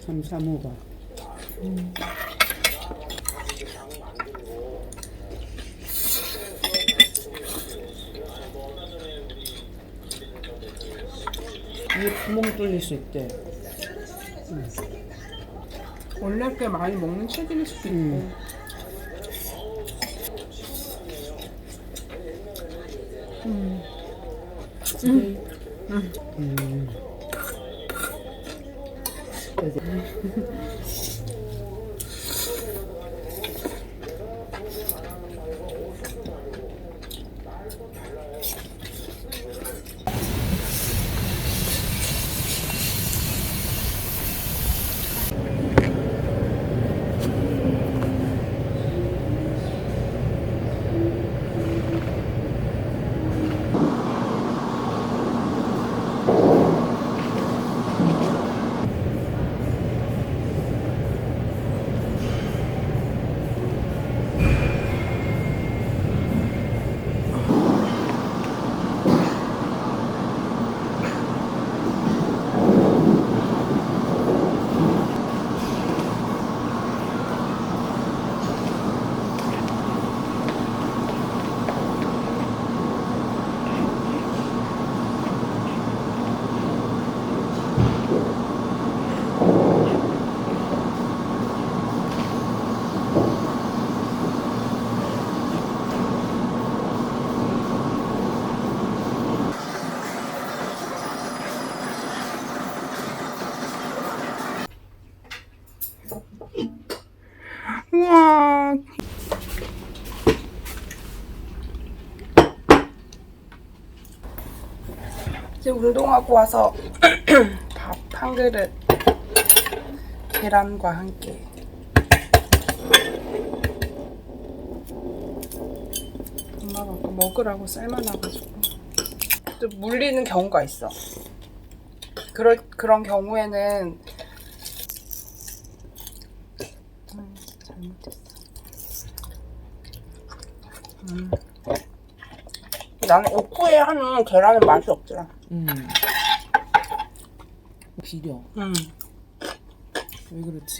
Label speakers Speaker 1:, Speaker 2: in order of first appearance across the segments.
Speaker 1: 삼삼오가.
Speaker 2: 이게 구멍 뚫릴 수 있대. 원래 꽤 많이 먹는 체질일 수도 있고.
Speaker 1: 음. 음. 그래서
Speaker 2: 風。 운동하고 와서 밥 한 그릇 계란과 함께. 엄마가 아까 먹으라고 삶아놔가지고. 또 물리는 경우가 있어. 그럴, 그런 경우에는 음, 잘못했어 음. 나는 오프에 하는 계란은 맛이 없더라
Speaker 3: 음. 비려.
Speaker 2: 음.
Speaker 3: 왜 그렇지?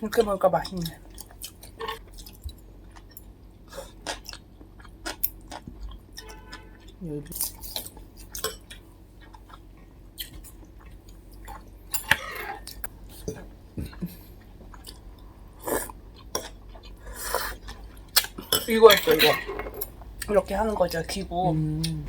Speaker 2: 이렇게 먹으니까 맛있네.
Speaker 3: 열분
Speaker 2: 이거였어, 이거. 이렇게 하는 거죠, 기부.
Speaker 3: 음.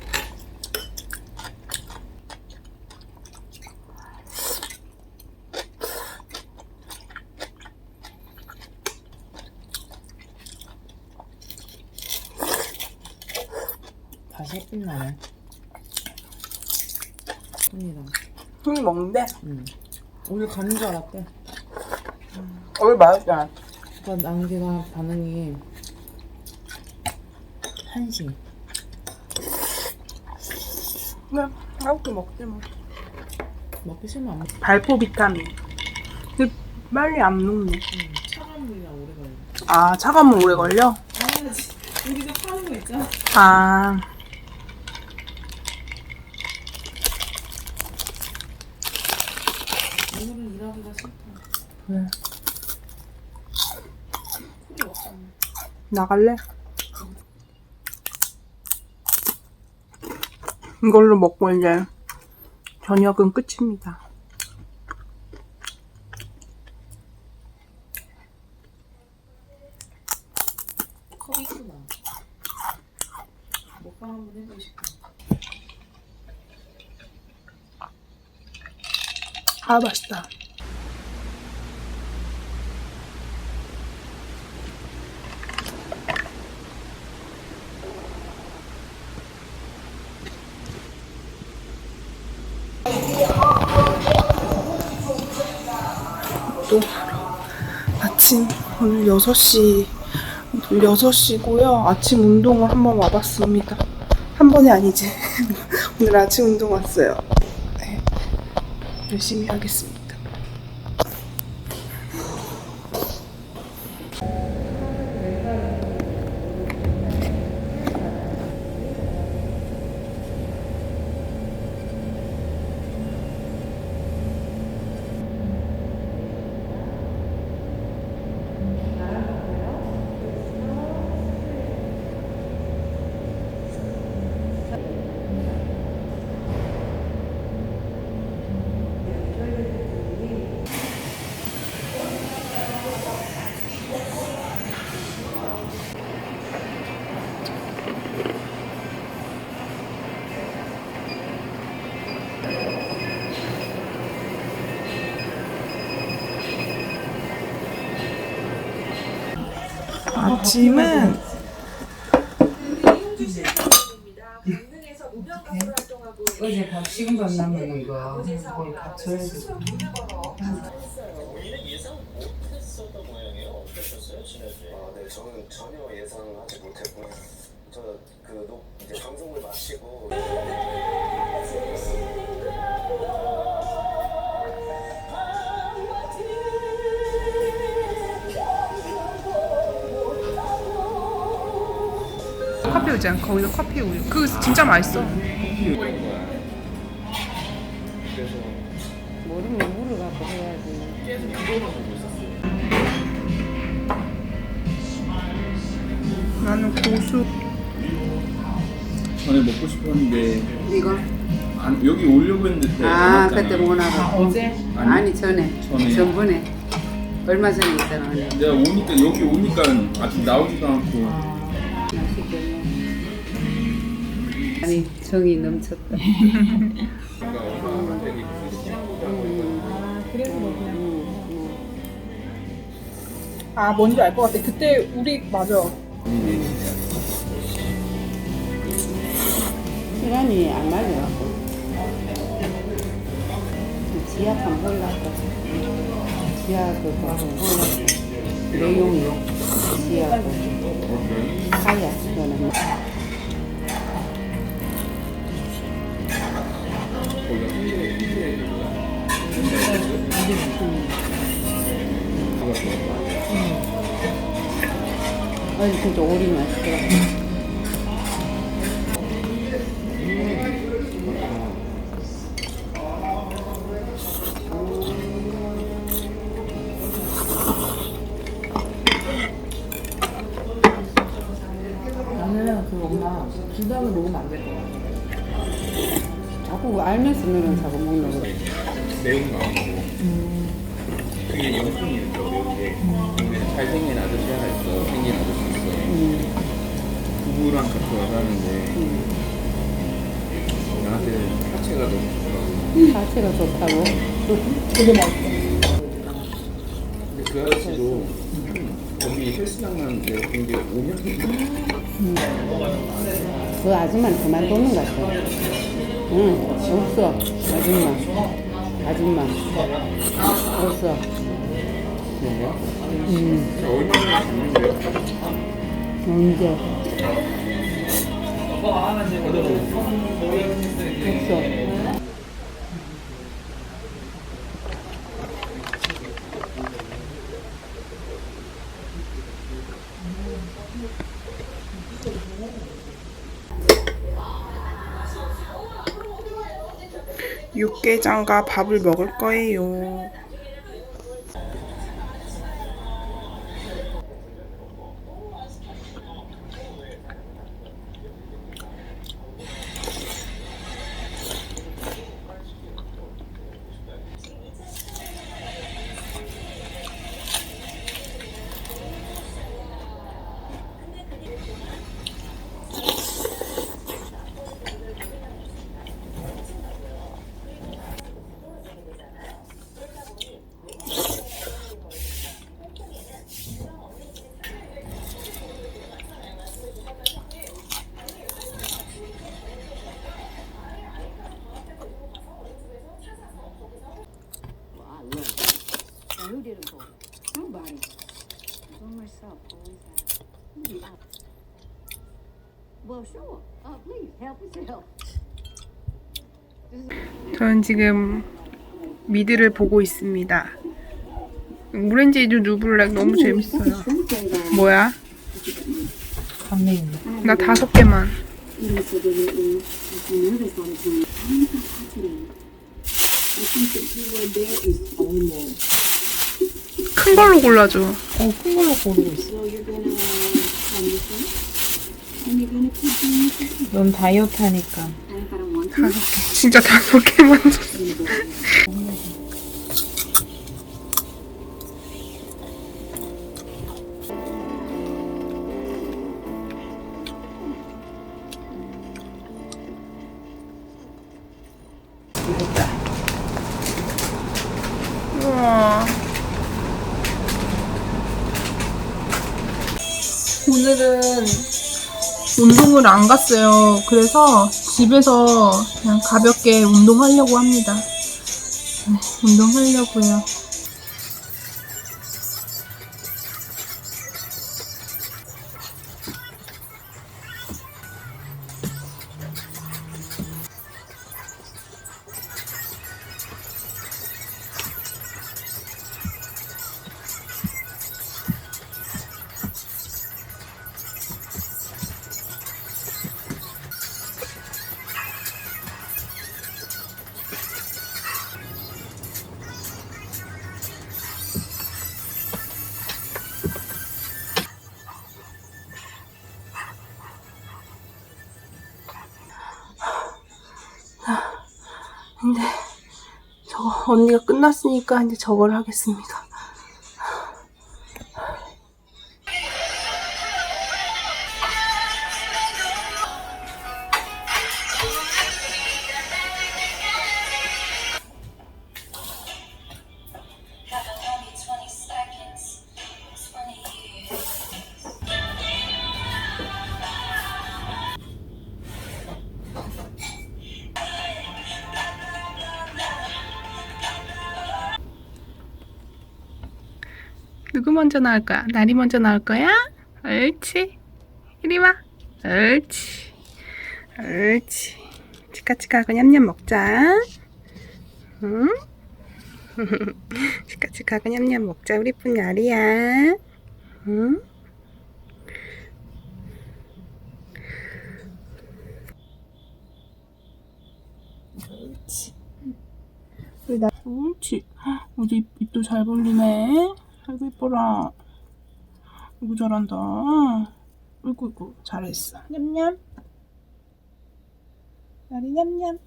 Speaker 3: 다시 햇빛 나네. 손이랑.
Speaker 2: 형이 먹는데,
Speaker 3: 음. 오늘 가는 줄 알았대.
Speaker 2: 얼 맛있잖아.
Speaker 3: 그러니까 남기가 반응이 한시.
Speaker 2: 그냥, 아무튼 먹지 뭐.
Speaker 3: 먹기 싫으면 안 먹.
Speaker 2: 발포 비타민. 근데 빨리 안 녹네.
Speaker 3: 차가운 물이랑 오래 걸려.
Speaker 2: 아, 차가우면 오래 걸려?
Speaker 3: 당연하지. 우리가 파는 거 있잖아.
Speaker 2: 아.
Speaker 3: 오늘은 일하기가 싫다.
Speaker 2: 왜? 나갈래? 이걸로 먹고 이제 저녁은 끝입니다. 아, 맛있다. 또 아침 오늘 6시 6시고요. 아침 운동을 한번 와봤습니다. 한 번이 아니지. 오늘 아침 운동 왔어요. 네. 열심히 하겠습니다. 아침은
Speaker 1: 어제 밥 식은 밥 남은 거 그걸 갖춰야 돼.
Speaker 4: 아, 네, 저는 전혀 예상하지 못했고 저그 이제 방송을 마치고
Speaker 2: 않고 거기서 커피 우유. 그거 진짜 맛있어.
Speaker 1: 모르면 물어갖고 해야지.
Speaker 2: 나는 고수.
Speaker 5: 전에 먹고 싶었는데
Speaker 1: 이거?
Speaker 5: 안, 여기 오려고 했는데 안
Speaker 1: 아,
Speaker 5: 왔잖아요.
Speaker 1: 그때 못 와서.
Speaker 3: 어제
Speaker 5: 아니,
Speaker 1: 아니, 전에.
Speaker 5: 전에.
Speaker 1: 전번에. 얼마 전에 있잖아.
Speaker 5: 내가 오니까 여기 오니까 아직 나오지도 않고
Speaker 1: 아니, 정이 넘쳤다.
Speaker 2: 아 뭔지 알 것 같아. 그때 우리 맞아.
Speaker 1: 시간이 안 맞아갖고. 지하 한번 보려고. 지하 그거 한번 보려고. 내용이요. 지하 그. 하야, 그거는. 아니, 진짜 오리 맛있더라.
Speaker 3: 나는 그 엄마 불닭을 먹으면 안 될 것 같아.
Speaker 1: 자꾸 알면서 너는 자꾸 먹는 거.
Speaker 5: 매운 거 안 먹고 그게 영순이니까 매운 게 근데 잘생긴 아저씨 하나 있어 생긴 아저씨 있어
Speaker 1: 음,
Speaker 5: 부부랑 같이 와서 하는데 나한테 하체가 너무 좋더라고
Speaker 1: 자체가 좋다고.
Speaker 2: 되게 맛있어.
Speaker 5: 근데 그 아저씨도 여기 헬스장 가는데 근데 5년
Speaker 1: 그 아줌마는 그만 도는 것 같아. 응, 없어. 아줌마. 아줌마. 없어.
Speaker 5: 그런가?
Speaker 1: 음,
Speaker 5: 얼마나
Speaker 1: 언제? 없어.
Speaker 2: 육개장과 밥을 먹을 거예요. 저는 지금 미드를 보고 있습니다. 오렌지주 누블랙 너무 재밌어요. 뭐야? 나 다섯 개만. 큰 걸로 골라줘.
Speaker 1: 어, 큰 걸로 고르고 있어. 넌 다이어트 하니까.
Speaker 2: 다섯 개. 진짜 다섯 개만 줬어. 오늘은 운동을 안 갔어요. 그래서 집에서 그냥 가볍게 운동하려고 합니다. 네, 운동하려고요. 언니가 끝났으니까 이제 저걸 하겠습니다. 먼저 나올 거야? 날이 먼저 나올 거야? 옳지. 이리 와. 옳지. 옳지. 치카치카하고 냠냠 먹자. 응? 치카치카하고 냠냠 먹자. 우리 뿐 날이야. 응? 옳지. 우리 나, 옳지. 우리 입, 입도 잘 벌리네. 아이고 이뻐라. 아이고 잘한다. 아이고 아이고 잘했어. 냠냠. 나리 냠냠.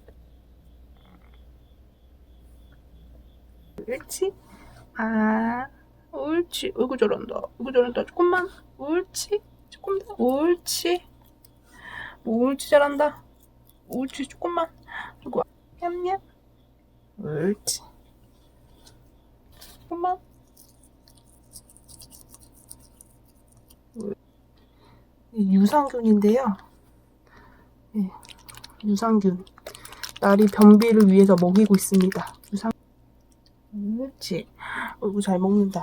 Speaker 2: 옳지. 아, 옳지. 아이고 잘한다. 아이고 잘한다. 조금만. 옳지. 조금 더. 옳지. 옳지 잘한다. 옳지 조금만. 아이고 냠냠. 옳지. 조금만. 유산균인데요. 네, 유산균. 날이 변비를 위해서 먹이고 있습니다. 유산. 옳지. 어이구 잘 먹는다.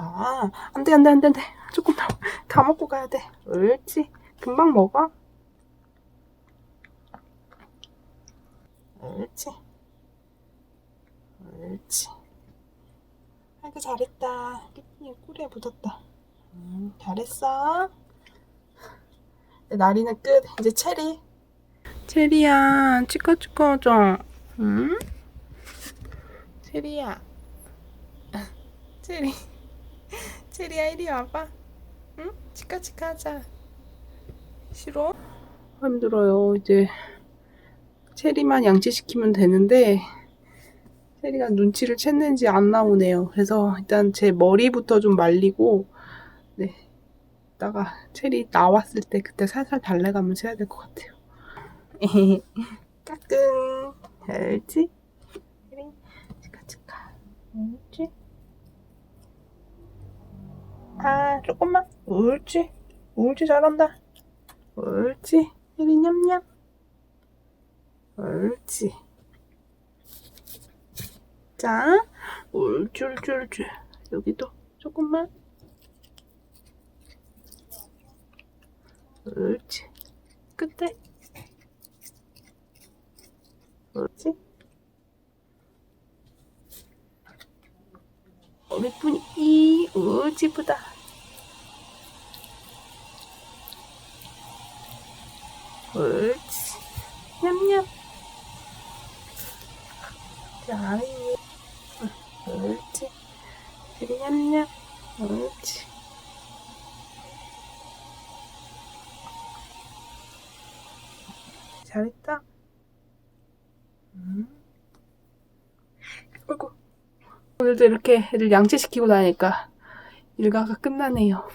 Speaker 2: 안 돼 안 돼 안 돼 안 돼. 조금 더, 다 먹고 가야 돼. 옳지. 금방 먹어. 옳지. 옳지. 아이고 잘했다. 끼 꿀에 묻었다. 음, 잘했어. 네, 나리는 끝. 이제 체리. 체리야, 치카치카 하자. 응? 체리야. 체리. 체리야, 이리 와봐. 응? 치카치카 하자. 싫어? 힘들어요. 이제 체리만 양치시키면 되는데 체리가 눈치를 챘는지 안 나오네요. 그래서 일단 제 머리부터 좀 말리고 네. 이따가 체리 나왔을 때 그때 살살 달래가면서 해야 될 것 같아요. 까꿍. 알지? 체리. 치카 치카. 알지? 아, 조금만. 옳지. 옳지, 잘한다. 옳지. 체리 냠냠. 옳지. 자, 옳지. 여기도 조금만. 옳지. 끝에. 그렇지? 어, 몇 분이 이 우지부다. 옳지. 냠냠. 잘해. 옳지. 냠냠. 옳지. 잘했다. 음. 아이고. 오늘도 이렇게 애들 양치시키고 다니까 일과가 끝나네요.